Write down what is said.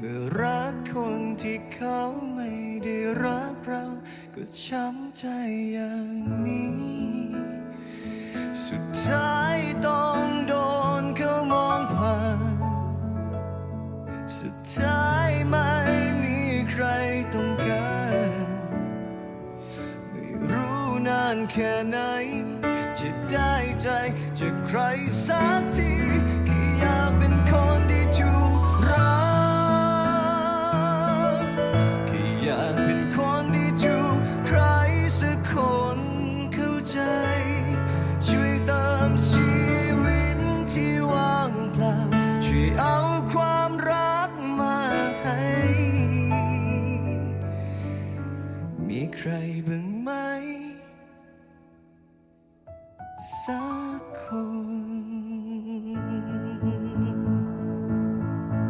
เมื่อรักคนที่เขาไม่ได้รักเรา ก็ช้ำใจอย่างนี้ สุดท้ายต้องโดนเขามองผ่าน สุดท้ายไม่มีใครต้องการ ไม่รู้นานแค่ไหน จะได้ใจจากใครสักที ใครบ้างไหม สักคน